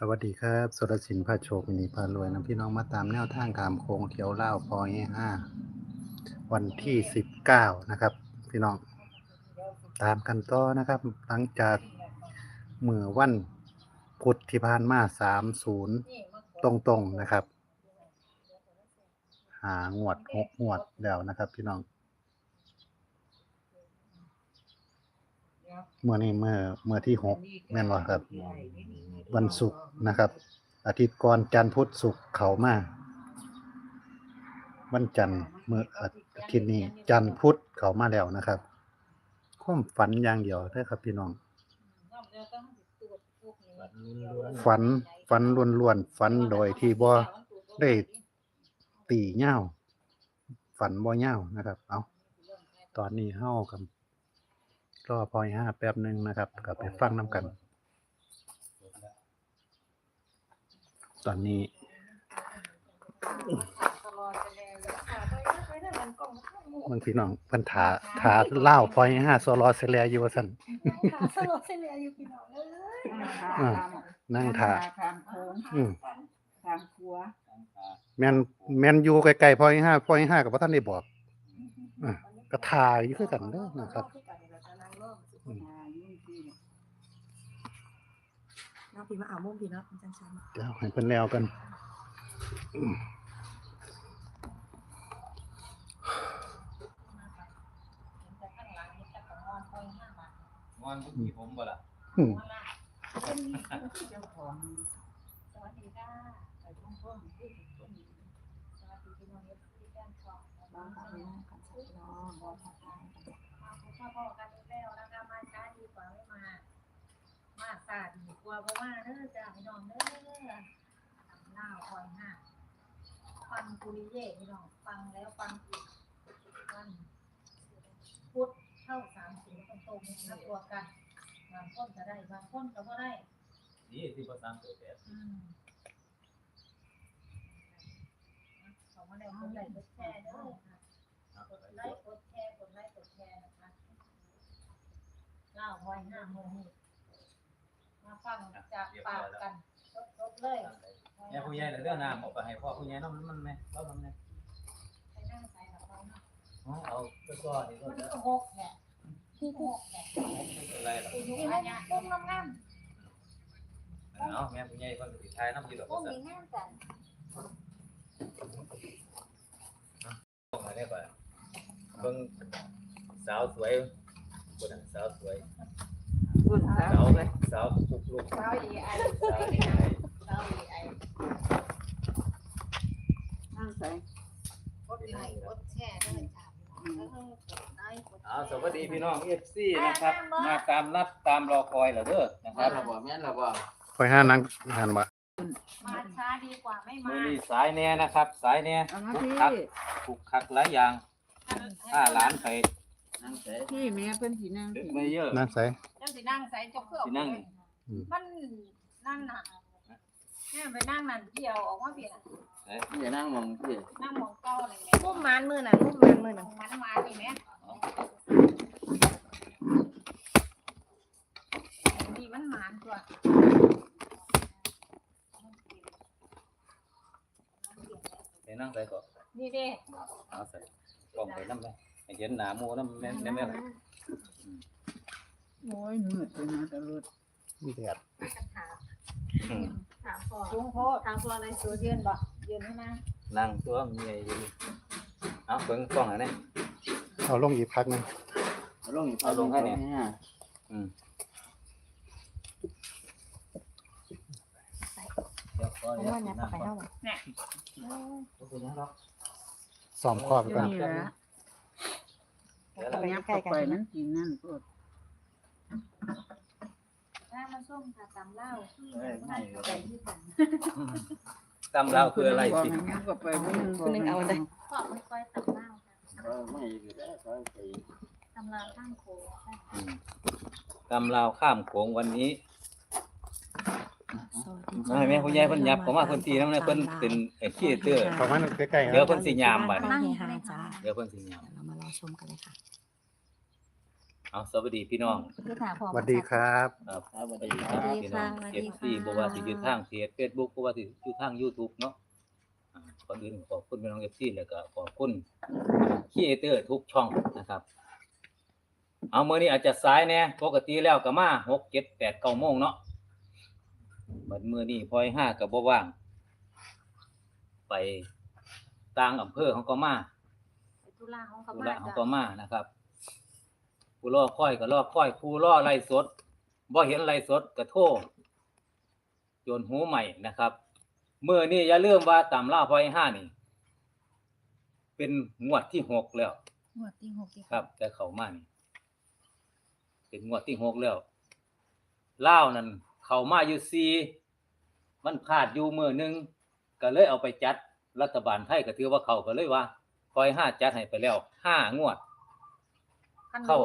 สวัสดีครับสุรสินพาโชคมินีพารวยนะพี่น้องมาตามแนวทางขามโค้งเที่ยวเล่าพอยห้าวันที่สิบเก้านะครับ พี่น้องตามกันต่อนะครับ หลังจากเมื่อวันพุธที่ผ่านมาสามศูนย์ตรงๆนะครับ หางวดหกงวดแล้วนะครับ พี่น้อง เมื่อนี้เมื่อเมื่อที่หกแม่นว่าครับ วันศุกร์นะครับ อาทิตย์ก่อนจันทร์พุธศุกร์เขามาวันจันทร์เมื่ออาทิตย์นี้ จันทร์พุธเขามาแล้วนะครับความฝันอย่างเดียวเด้ครับพี่น้องฝันฝันล้วนๆฝันโดยที่บ่ได้ตีเหย้าฝันบ่เหย้านะครับ เอาตอนนี้เฮากับ รอพอยห้าแป๊บหนึ่งนะครับกลับไปฟังน้ำกัน ตอนนี้บางพี่น้องเพิ่นถาถาเล่าวพอยห้าโซลอเซเลียอยู่ว่าซั่นขาสลบเสียอยู่พี่น้องเอ้ยอ่านั่งท่าทางโค้งอืมทางครัวแม่นแม่นอยู่ไกลๆพอยห้าพอยห้ากับบ่ทันได้บอกอะก็ทาอยู่คือกันเด้อนะครับ อืมอ่ายุ่งที่น้องพี่มาเอามุมพี่เนาะมันจังชันเดี๋ยวให้เพิ่นแล้วกันงอนผู้ที่ผมบ่ล่ะอืมเจ้าของสวัสดีค่ะไปท่องท่องสวัสดีพี่น้องเอฟซีแฟนคลับบ้านเขาเนี่ยกันสักน้องบ้านเขาเนี่ยมาพบพ่อกันแล้ ดีกว่าไม่มา มาสาดดีกว่าเพราะว่าเด้อจ้าพี่น้องเด้อทำหน้าคอยห้าฟังกุริเย่พี่น้องฟังแล้วฟังอีกวันพุธเข้าสามสิบตรงๆนะตัวกันบางคนก็ได้บางคนก็บ่ได้นี่ที่ภาษาตัวแปดอืมของมาแล้วกดไลค์กดแชร์เด้อค่ะกดไลค์กดแชร์กดไลค์กดแชร์ เก้าร้อยห้าโมงนี่มาฟังจากปากกันสดๆเลยแม่ผู้ใหญ่เรื่องน้ำเอาไปให้พ่อผู้ใหญ่น้ำมันไหมเขาทำไงไปนั่งใส่กับเราเนาะเอาก็ก็นี่ก็มันจะก็หกแหละที่หกแหละอะไรล่ะอยู่ในนี้ต้มน้ำงามเอาแม่ผู้ใหญ่คนสุดท้ายน้ำยืดหรอกต้มสั่นมีงามกันต้องมาได้ป่ะเบิ่งสาวสวย คนนั้นสาวสวยคุณสาสาววเลยสาวปุกลุกเก้าอีไอสาวนี่ไงเก้าอีไอนั่งใส่กดไลค์กดแชร์ด้วยจ้ะแล้วก็กดไลค์กดแชเอาร์สวัสดีพี่น้องเอฟซีนะครับ มาตามนัดตามรอคอยเหรอเด้อนะครับบ่แม่นละบ่พอยห้านั่งหันมามาช้าดีกว่าไม่มืมาอนี่สายแน่นะครับ สายแน่เอามาถูกพี่คักถูกคักหลายอย่างถ้าหลานใคร นั่งเสยพี่แม่เพิ่นสีนั่งดึกพี่ไม่เยอะ นั่งใส่จังสินั่งใส่จกเพื่อสินั่ง มันนั่นน่ะแม่ไปนั่งนั่นเที่ยวออกมาเปลี่ยนอย่านั่งมองพี่นั่งมองเก้าอะไรเงี้ยมุมมานมือน่ะมุมมานมือน่ะมันมาดิแม่ดีมันหมานตัวไปนั่งใส่ก่อนนี่เด้เอาใส่กล้องไปน้ำเลย ให้เห็นหนาหมูน้ำแม่แม่แม่โอ้ยเหนื่อยไปมาตลอดมีแดดอืมถามพ่อลุงพ่อถามพ่อในสูยืนบ่ยืนให้นะนั่งตัวเมียอยู่นี่เอาเบิ่งกล้องอันนี้ เอาลงอีกพักหนึงเอาลงอีกเอาลงให้เนี่ยเนี่ยอืมเดี๋ยวพอผมเดี๋ยวว่าเนี่ยนั่งไปก่อนเท่าไหร่ บ่เป็นหยังหรอกสอมครอบกันนี่แหละ เดี๋ยวไปเรายับใกล้เข้ากันไปใช่ไหมนั่นกินนั่นก็ถ้ามาส้มค่ะตำเหล้าที่มันใส่ที่กันตำเราคืออะไรบอกสิให้ยับเข้าไปบ่นึงคุณนึงเอาได้พ่อไม่ค่อยตำเหล้าค่ะก็ไม่อยู่แล้วก็ไปตำเหล้าข้างโคค่ะอืมตำเราข้ามโขงวันนี้สวัสดีให้แม่ผู้ใหญ่เพิ่นยับเข้ามาเพิ่นตีนำเนี่ยเพิ่นเป็นไอ้ขี้เตื้อประมาณใกล้ๆคเดี๋ยรัวบเพิ่นสิยามบัดนั่งเฮฮาจ้าเดี๋ยวเพิ่นสิยามเดี๋ยวเรามารอชมกันเลยค่ะ เอาสวัสดีพี่น้องคือถามพอสวัสดีครับ ครับครับสวัสดีสควัรัสบดีพี่น้ค่ะองสวัสเอดีฟซีค่ะบ่ว่าสิอยู่ทางเพจ Facebook บ่ว่าสิอยู่ทาง YouTube เนาะอ่าก่อนอื่นขอบคุณพี่น้องเอฟซีแล้วก็ขอบคุณครีเอเตอร์ทุกช่องนะครับ เอามื้อนี้อาจจะสายแน่ปกติแล้วก็มา6 7 8 9โมงเนาะบัดมื้อนี้พอย5ก็บ่ว่าง ไปต่างอำเภอเขาก็มาไปธุระของเขาธุมาระเขาจ้ะ ก็มานะครับ ผู้รอค่อยก็รอค่อยผู้รอไล่สดบ่เห็นไล่สดก็โทรจนหูใหม่นะครับเมื่อนี้อย่าลืมว่าตามล่าพอยห้านี่ เป็นงวดที่หกแล้วหมวดที่หกที่ครับ แต่เขามานี่เป็นงวดที่หกแล้วเล่าวนั่นเขามาอยู่ซีมันพลาดอยู่มือหนึงก็เลยเอาไปจัดรัฐบาลไทยก็ถือว่าเขาก็เลยว่าพอยห้าจัดให้ไปแล้วห้างวดคันเข้า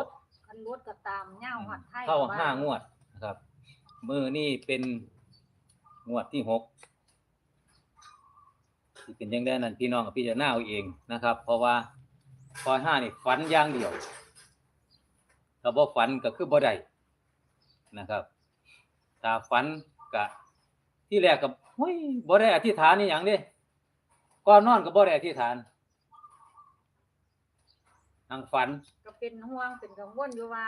รถคันรถก็ตามเหย้าหัดไทยเข้าว่ห้างวดนะครับ มือนี่เป็นงวดที่หกที่เป็นยังได้นั่นพี่น้องกับพี่จะหน้าเอาเองนะครับ เพราะว่าพอยห้านี่ฝันอย่างเดียวถ้าบ่ฝันก็คือบ่ได้นะครับถ้าฝันก็ที่แรกก็เฮ้ยบ่ได้อธิษฐานนี่หยังเด้ก่อนนอนก็บ่ได้อธิษฐาน นั่งฝัน ก็เป็นห่วงเป็นกังวลอยู่ว่า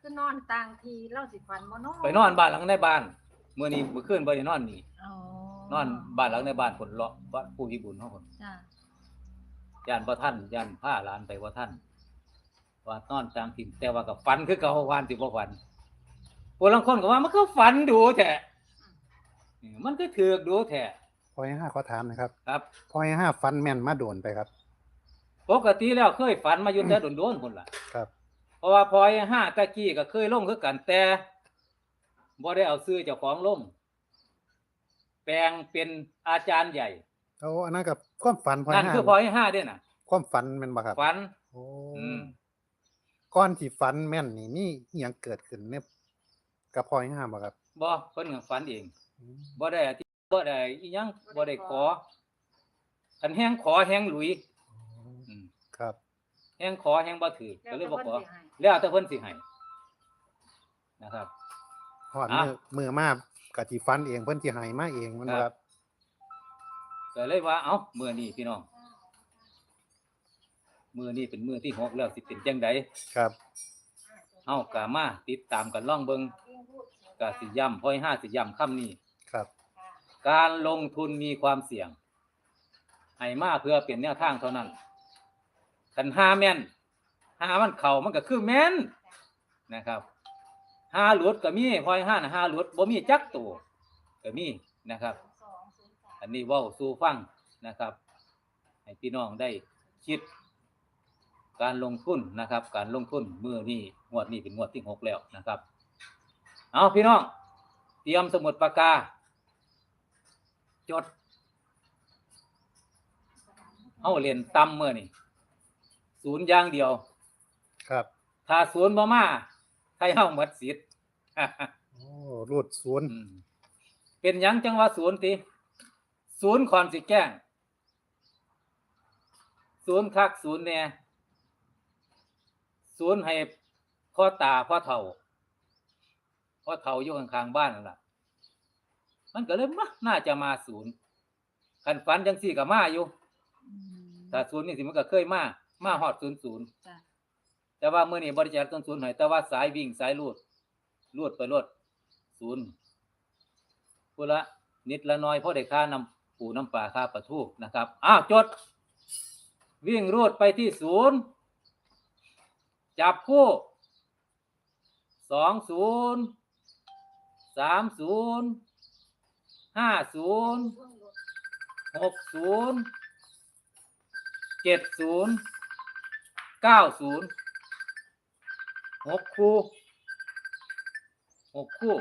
คือนอนต่างทีเล่าสิฝันบ่เนอนไปนอนบ้านหลังในบ้านเมื่อนี้เมื่อคืนบ่ได้นอนนี่อ๋อนอนบ้านหลังในบ้านผลเลาะวัดผู้พิบูลเฮาคนจ้ะย่านบ่ทันย่านพาหลานไปบ่ทันว่านอนจางถิ่นแต่ว่าก็ฝันคือเก่าวานสิบ่ฝันผู้ลางคนก็ว่ามันก็ฝันดูแท้อืมมันก็ถือกดูแท้พอยห้าขอถามหนะครับ ครับ พอยห้าฟันแม่นมาโดนไปครับ ปกติแล้วเคยฝันมาอยู่แต่โดนๆพุ่นล่ะครับ เพราะว่าพลอยห้าตะกี้ก็เคยลงคือกันแต่บ่ได้เอาซื้อเจ้าของลงแปลงเป็นอาจารย์ใหญ่โอ้อันนั้นกับความฝันพอยนั่นห้าคือพลอยห้าเด้น่ะ ความฝันแม่นบ่ครับฝันโอ้อืมก้อนที่ฝันแม่นนี่มีอหยังเกิดขึ้นเนี่ยกับพอยห้าบ่ครับบ่เพิ่นก็ฝันเองอืมบ่ได้อธิบ่ได้อีหยังบ่ได้ขอคันแฮงขอแฮงหลุยอืม ครับแฮงขอแฮงบ่ถือก็เลยบ่ขอ แล้วแต่เพิ่นสิให้แล้วแต่เพิ่นสิให้นะครับหอดอะมือมือมากกะที่ฟันเองเพิ่นสิให้มาเองมันบ่ครับก็เลยว่าเอ้ามื้อนี้พี่น้องมื้อนี้เป็นมื้อที่หกแล้วสิเป็นจังไดครับเฮาก็มาติดตามกันลองเบิ่งก็สิย้ำพอยห้าสิย้ำคำนี้ครับ การลงทุนมีความเสี่ยงให้มาเพื่อเป็นแนวทางเท่านั้น คันหาแม่นหามันเข่ามันก็คือแม่นนะครับหาหลุดก็มีพอยห้านะหาหลุดบ่มีจักตัวก็มีนะครับ อันนี้ว้าสู่ฟังนะครับ ให้พี่น้องได้คิด การลงทุนนะครับ การลงทุนมือนี้งวดนี้เป็นงวดที่หกแล้วนะครับ เอาพี่น้อง เตรียมสมุดปากกา จดเอาเรียนตำเมื่อนี่ ศูนย์อย่างเดียว ครับ ถ้าศูนย์บ่มาใครเฮาหมดสิทธิ์โอ้รูดศูนย์อืมเป็นหยังจังว่าศูนย์ติศูนย์คอนสิแกล้งศูนย์คักศูนย์แหน่ศูนย์ให้พ่อตาพ่อเฒ่าพ่อเฒ่าอยู่ข้างๆบ้านนั่นล่ะ มันก็เลยมาน่าจะมาศูนย์คันฝันจังสี่ก็มาอยู่อืมถ้าศูนย์นี่สิมันก็เคยมา มาฮอดศูนย์ศูนย์จ้ะแต่ว่ามื้อนี้บริจาคต้นศูนย์ให้แต่ว่าสายวิ่งสายลูดลูดไปรถศูนย์พุละนิดละน้อยพอได้ค่านำปูน้ำปลาค่าปลาทูนะครับอ้าวจด วิ่งรูดไปที่ศูนย์จับคู่สองศูนย์สามศูนย์ห้าศูนย์หกศูนย์เจ็ดศูนย์ เก้าศูนย์หกคู่หกคู่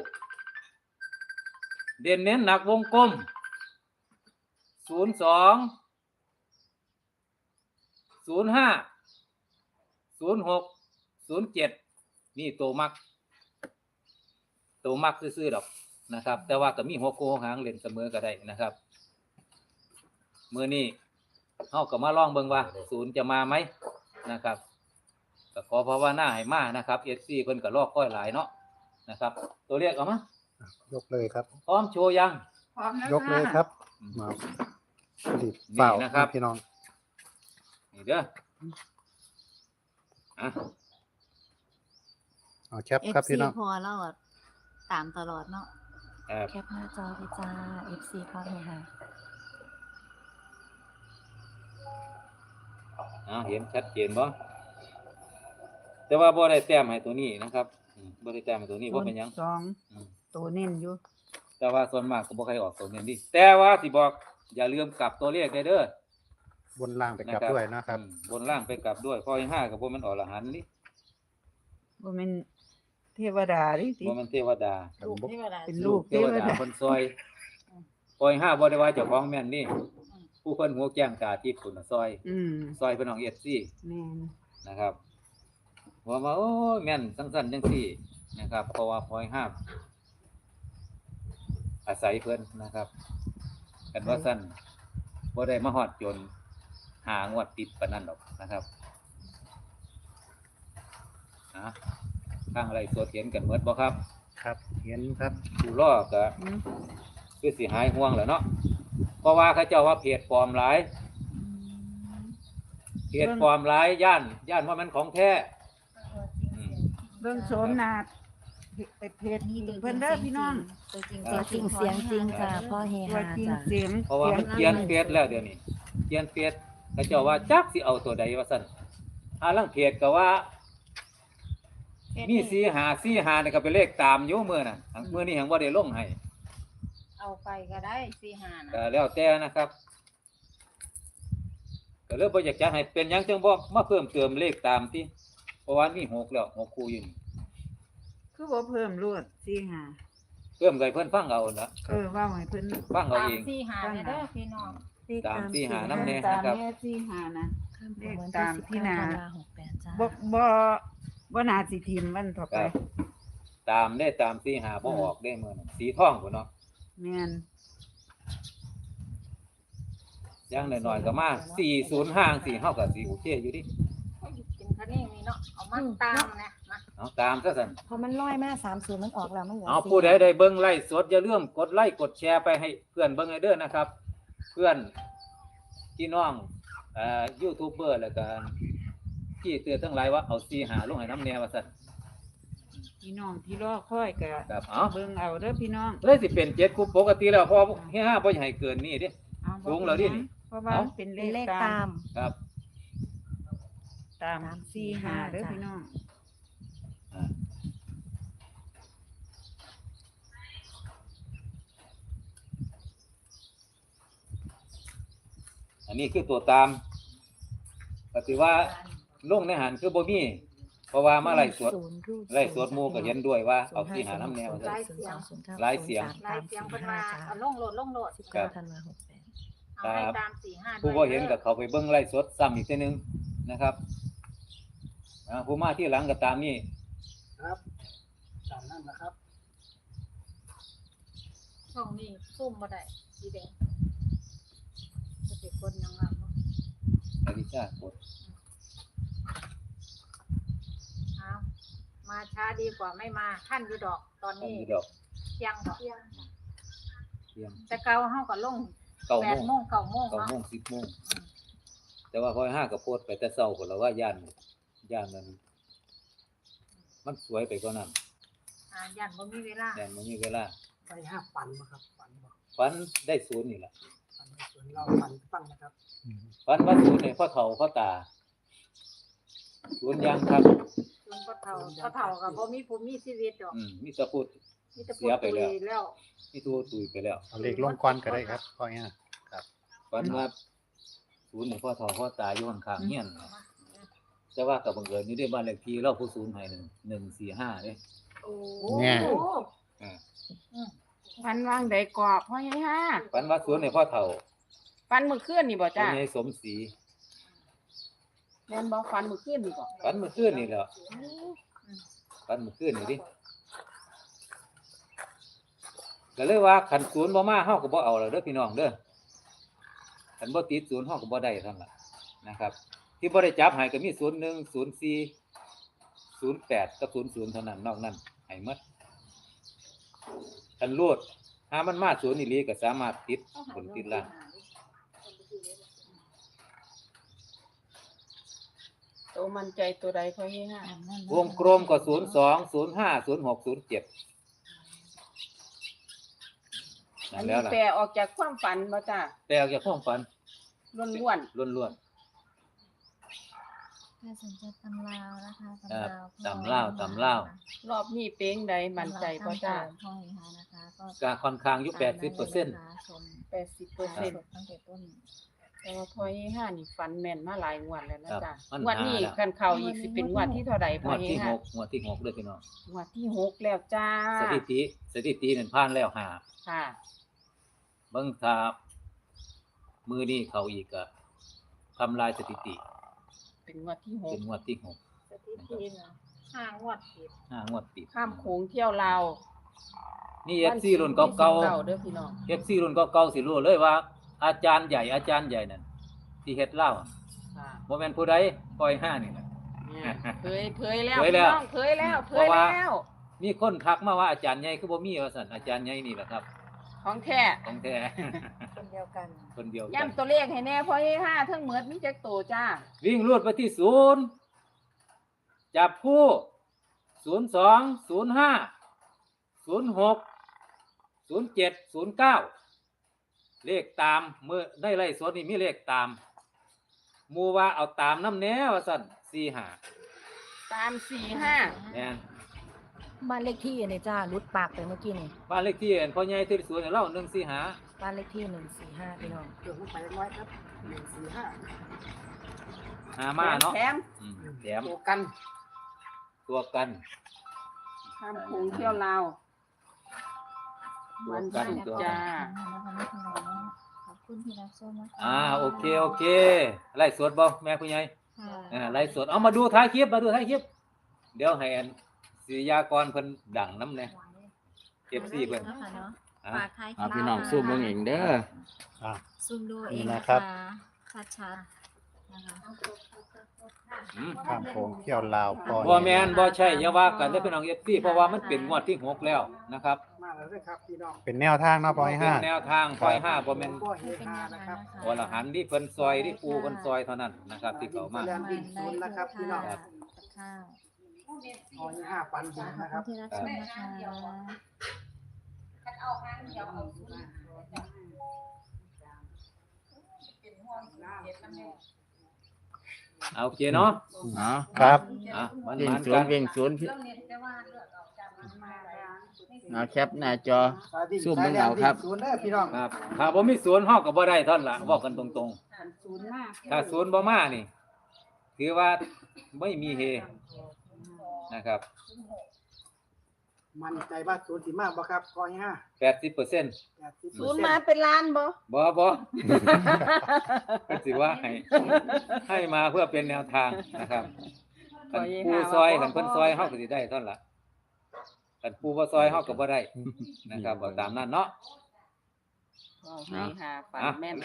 เด่นเน้นหนักวงกลมศูนย์สองศูนย์ห้าศูนย์หกศูนย์เจ็ดนี่โตมัก โตมักซื่อๆดอกนะครับ แต่ว่าก็มีหัวโกหางเล่นเสมอก็ได้นะครับมือนี้เฮาก็มาลองเบิ่งว่า ศูนย์จะมาไหม นะครับก็ขอภาวนาให้มานะครับ FC เพิ่นก็รอคอยหลายเนาะนะครับ ตัวเลขเอามายกเลยครับ พร้อมโชว์ยัง พร้อมแล้วยกเลยครับมาผลิตเปล่านี่นะครับ พี่น้องนี่เด้ออะเอาแคปครับพี่น้อง พอแล้วอะตามตลอดเนาะครับแคปหน้าจอไปจ้า FC พอเลยค่ะ อ่าเห็นชัดเจนบ่แต่ว่าบ่ได้แต้มให้ตัวนี้นะครับอืมบ่ได้แต้มให้ตัวนี้บ่เป็นหยัง สองอืม ตัวเน้นอยู่แต่ว่าส่วนมากก็บ่ใครออกตัวนี้ดิแต่ว่าสิบอกอย่าลืมกลับตัวเลขได้เด้อบนล่างไปกลับด้วยนะครับ อืมบนล่างไปกลับด้วยพอห้ากับบ่แมันอรหันต์นี่บ่แม่นเทวดาดิติ บ่แมันเทวดา ลูกที่เวลาเป็นลูก เทวดาคนซอยพอยห้าบ่ได้ว่าเจ้าของแม่นนี่ ผู้คนหัวแก้งตาที่ฝุ่นน่ะซอย อืมซอยพี่น้อง FC แม่นนะครับว่ามาโอ้ยแม่นสั้นๆจังซี่นะครับเพราะว่าพอยห้าอาศัยเพิ่นนะครับ กันว่าสั้นบ่ได้มาฮอดจนหางวดติดปานนั้นหรอกนะครับนะทางอะไรสดเห็นกันเมดบ่ครับ ครับ เห็นครับผู้รอก็อืมคือสิหายห่วงแหล้วเนาะ เพราะว่าเขาเจ้าว่าเพจปลอมหลายเพจปลอมหลายย่านย่านว่ามันของแท้เบิ่งโสมหนาไปเพจนี่ตัวจริงเพิ่นเด้อพี่น้องตัวจริงตัวจริงเสียงจริงจ้าพ่อเฮตัวฮาจริงจ้าเสียงเพราะว่ามันสีเขียงนเฟซแล้วเดี๋ยวนี้เขียนเฟซเขาเจ้าว่าจักสิเอาตัวใดว่าซั่นอาลังเพจก็ว่า มีสีหาสีหานี่ก็เป็นเลขตามอยู่มื้อน่ะหังมื้อนี้หังบ่ได้ลงให้ เอาไปก็ได้สี่ห้านะก็แล้วแต่นะครับก็เลยบ่อยากจะให้เป็นหยังจังบ่มาเพิ่มเติมเลขตามติเพราะว่ามีหกแล้วหกคู่อยู่นี่คือบ่เพิ่มรวดสี่ห้าเพิ่มให้เพิ่นฟังเอาละเออเว่าให้เพิ่น ฟังเอาตามเอง สี่ห้าเลยเด้อพี่น้องตามที่หาน้ำแน่ตามแม่สี่ห้านะข้ามเลไปขวันตาที่มสิบที่เก้านาธันวาหกแปดจ้าบ่บ่บ่น่าสิทิมมันต่อคไปรับ ตามได้ตามสีหาบ่ออกได้มื้อนั้นสีท่องพุ่นเนาะ แม่นอย่างน้อยๆก็มา405สิเฮาก็สิโอเคอยู่ดิกินคะแนนนี่เนาะเอามาตามนะมาเอาตามซะซั่นพอมันลอยมาสามศูนย์มันออกแล้วมันเหลือเอาสี่ผู้ใดได้เบิ่งไลฟ์สดอย่าลืมกดไลค์กดแชร์ไปให้เพื่อนเบิ่งให้เด้อนะครับ เพื่อนพี่น้องเอ่อยูทูบเบอร์แล้วก็ที่เตือนทั้งหลายว่าเอา45ลงให้น้ำแน่ว่าซั่น พี่น้องที่รอคอยก็ครับเอาเบิ่งเอาเด้อพี่น้องเลยสิเป็น7คู่ปกติแล้วพอเฮียห้าบ่อยากให้เกินนี่เด้เอาบ่สูงแล้วดิ เพราะว่าเอาเป็นเลเป็นเลขขตาตามม ครับตามตามสี่ห้าเด้อจ้ะพี่น้องอ่าอันนี้คือตัวตามก็ถือว่าลงในหันคือบ่มี เพราะว่ามาไล่สวดศูนย์รูดไล่สวดหมู่ก็เห็นด้วยว่าเอาที่หาน้ำแนวศูนย์ซะห้าศูนย์สองศูนย์เก้าหลายเสียงศูนลายสามเสียงสามเพิ่นมาสี่ห้เอาลงโหลดลงโหลดสิบเก้าธันวาหกแปดเอาให้ตามสี่ห้าด้วยผู้บ่เห็นก็เข้าไปเบิ่งไล่สดซ้ำอีกทีหนึงนะครับอ่าผู้มาที่หลังก็ตามนี่ครับตามนั้นนะครับช่องนี้ซุ่มบ่ได้สีแดงจะเป็นคนยังไงเนาะอริชาติกดเอา มาช้าดีกว่าไม่มาท่านอยู่ดอกตอนทำนี้อยู่ดอกเที่ยงดอกเตรียมแต่เก่าเฮาก็ลงเก้าแปโมดงโมงเก้าโมงเก้าเนาะโมงสิบโมงแต่ว่าพอห้ากับโพดไปแต่เช้าพุ่นแล้วว่าย่านย่านนั้นมันสวยไปกว่านั้นอ่ายันบ่มีเวลาย่านมันมีเวลาไปห้าปันมาครับปันบอกฝันได้ศูนย์นี่แหละปันในสวนเราปันฟังนะครับฝันว่าศูนย์เนี่ยพ่อเฒ่าพ่อตาศูนย์ยังครับ จนก็เฒ่าก็เฒ่าก็บ่มีผู้มีชีวิตดอกอืมมีแตะพูด มีแต่เสียไปแล้ว ตุยแล้ว มีตัวตุยไปแล้วเอาเลขลงก่อนก็ได้ครับพ่อเนี่ยฝันว่าศูนย์เนี่ยพ่อเฒ่าพ่อตาอยู่ข้างๆเฮียนแต่ว่ากับบังเอิญนี่ได้บ้านเลขที่เราผู้ศูนย์ให้หนึ่งหนึ่งสี่ห้าเนี่ยโอ้เนี่ยอ่าฟันวางใดกรอบพ่อใหญ่ฮะฝันว่าศูนย์เนี่ยพ่อเฒ่าฟันมื้อคืนนี่บ่พ่อจ้าใหญ่สมศรี แม่นบ่ฟันมื้อคืนนี่บ่ฝันเมื่อคืนนี่แหละฝันเมื่อคืนนี่ดิก็เลยว่าขันศูนย์บ่มาเฮาก็บ่เอาแล้วเด้อพี่น้องเด้อขันบ่ติดศูนย์เฮาก็บ่ได้ทั้งนั้นล่ะนะครับ ที่บ่ได้จับให้ก็มีศูนย์หนึ่งศูนย์สี่ศูนย์แปดกับศูนย์ศูนย์เท่านั้นนอกนั้นให้หมดคันรูดหามันมาศูนย์อีหลีก็สามารถติดบนติดล่าง ตัวมันใจตัวใดพอยี่ห้าวงกลมก็ศูนย์สองศูนย์ห้าศูนย์หกศูนย์เจ็ดอันั่นนแล้นี้วล่ะแปลออกจากความฝันมาจ้าแต่เอาจากความฝันล้วนล้วนล้วนแค่สนใจตำลาวนะคะครับตำตำลาวตำลาว ๆรอบนี้เป้งใดมั่นใจบ่จ้าพ่อเฮฮานะคะก็ๆก็ค่อนข้างอยู่แปดสิบเปอร์เซ็นต์ ชมแปดสิบเปอร์เซ็นต์ตั้งแต่ต้น แต่ว่าพอยี่ห้านี่ฝันแม่นมาหลายงวดแล้วนะครับจ้างมันงวดนี้หาแล้วกันเข่าอีกสิเป็นงวดที่เท่าใดพงอวดยี่ที่หห้ากงวดที่หกเลยพี่น้องงวดที่หกแล้วจ้าสถิติสถิตินั่นผ่านแล้วหาค่ะเบิ่งถ้ามือนี้เขาอีกก็ทำลายสถิติเป็นงวดที่หเป็กนงวดที่หกสถิตินะห้างวดติดห้างวดติดข้ามโขงเที่ยวลาวนี่เอฟซีรุ่นเก่าเก่าเด้อพี่น้องๆเอฟซีรุ่นเก่าๆสิรู้เลยว่า อาจารย์ใหญ่อาจารย์ใหญ่นั่นที่เฮ็ดเล่าค่ะบ่แม่นผู้ใดปล่อยห้านี่นะ เนี่ยเผยเผยแล้วเผยแล้วพี่น้องเผยแล้วเผเพราะยว่า แล้ว มีคนทักมาว่าอาจารย์ใหญ่คือบ่มีว่าซั่นอาจารย์ใหญ่นี่แหละครับของแท้ของแท้ คนเดียวกัน คนเดียวกัน ย้ำตัวเลขให้แน่พอยี่ห้าทั้งเหมือดมีจักโตจ้าวิ่งรวดไปที่ศูนย์จับคู่ศูนย์สองศูนย์ห้าศูนย์หกศูนย์เจ็ดศูนย์เก้า เลขตามเมื่อได้ไล่สวนนี่มีเลขตามหมูว่าเอาตามน้ำแน่ว่าสั่นสี่หาตามสี่ห้าแน่นบ้านเลขที่เนี่ยจ้ารุดปากไปเมื่อกี้นี่บ้านเลขที่เห็นพ่อใหญ่ที่สวนเล่าหนึ่งสี่หาบ้านเลขที่หนึ่งสี่ห้าพี่น้องเดี๋ยวผมไปร้อยครับหนึ่งสี่ห้าหามาเนาะแถมอืมแถมตัวกันตัวกันข้ามโขงเที่ยวลาวตัวมันกันสุกตัวจ้าขอบ คุณที่รับชมนะคะอ่าโอเคโอเคไล่สวนบ่แม่ผู้ใหญ่ค่ะอ่าไลฟ์สดเอามาดูท้ายคลิปมาดูท้ายคลิป เดี๋ยวให้อันศิริยากรเพิ่นดังน้ำเนี่ยเอฟซีเพิ่นเนาะค่ะเนาะอ่าฝากท้ายคเอาลิปพี่น้องสู้เบิ่งเองเด้ออะซูมดูเอนี่งนะนะครัคะบ ชัดๆ นะคะอืมข้ามโขงเที่ยวลาวพอบ่แมนบ่ใช่อย่าว่ากันเด้อพี่น้องเอฟซีเพราะว่ามันเป็นงวดที่หกแล้วนะครับมาแล้วด้วยครับพี่น้องเป็นแนวทางเนาะพอยห้าเป็นแนวทางปล่อยห้าบ่แม่น ก็เฮฮานะครับวรหันที่เพิ่นซอยที่ปูเพิ่นซอยเท่านั้นนะครับที่เขามาแลนดิ้งศูนย์นะครับพี่น้องกับข้าวพอยี่ห้าปันจ้าบุญขอบนะคคุรับณที่รับชมนะคะกัน เอาห้างเดียวเอาศูนย์เป็นห่วงเจ็ดนั่นเองเอาโอเคเนาะอ๋อครับอะมันวิ่งมันศูกันนย์วิ่งศูนย์พี่เรื่องเน้นแต่ว่าเลือกเอาจากมันมาแล้วเอาแคปหน้าจอสายวิ่งสู้สามึยงแลเอานดิ้ครับงศูนย์เด้อพี่น้องครับถ้าบ่มีสวนเฮาก็บ่ได้เท่านั้นล่ะบอกกันตรงศูนย์มากๆ ถ้าสวนบ่มานี่ถือว่าไม่มีเฮนะครับ มันใจว่าศูนย์สิมากบ่ครับพอยี่ห้า80%แปดสิบศูนย์มาเป็นล้านบ่บ่บ่ก็สิว่าให้ให้มาเพื่อเป็นแนวทางนะครับคันปูซอยคันเพิ่นซอยเฮาก็สิได้เท่านั้นล่ะคันปูบ่ซอยเฮาก็บ่ได้นะครับเอาตามนั้นเนาะก็เฮฮาฝันแม่น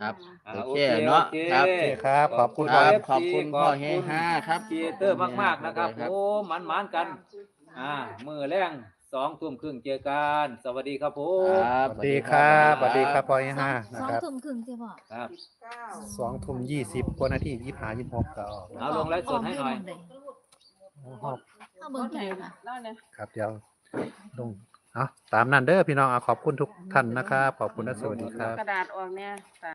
ครับอ่าโอโอเคเคเนาะโอเคครับโอเคครับ ขอบคุณคครัรับบขอบคุณพ่อเฮฮาครับครีเอเตอร์มากๆนะครับโอ้หมันๆกัน อ่ามือแรงสองทุ่มครึ่งเจอกัน สวัสดีครับผม ครับสวัสดีครับสวัสดีครับพอยห้าสนะองครับทุ่มครึ่งที่บอกครับเก้าสองทุ่มยี่สิบกว่านาทียี่ห้ายี่หกก็ออกเอาลงไลฟ์สดให้หน่อยเอาเบอร์ไหนค่ะเล่าเนี่ยครับเดี๋ยวลงเอาตามนั้นเด้อพี่น้องเอาขอบคุณทุกท่านนะครับ ขอบคุณและสวัสดีครับ กระดาษออกเนี่ย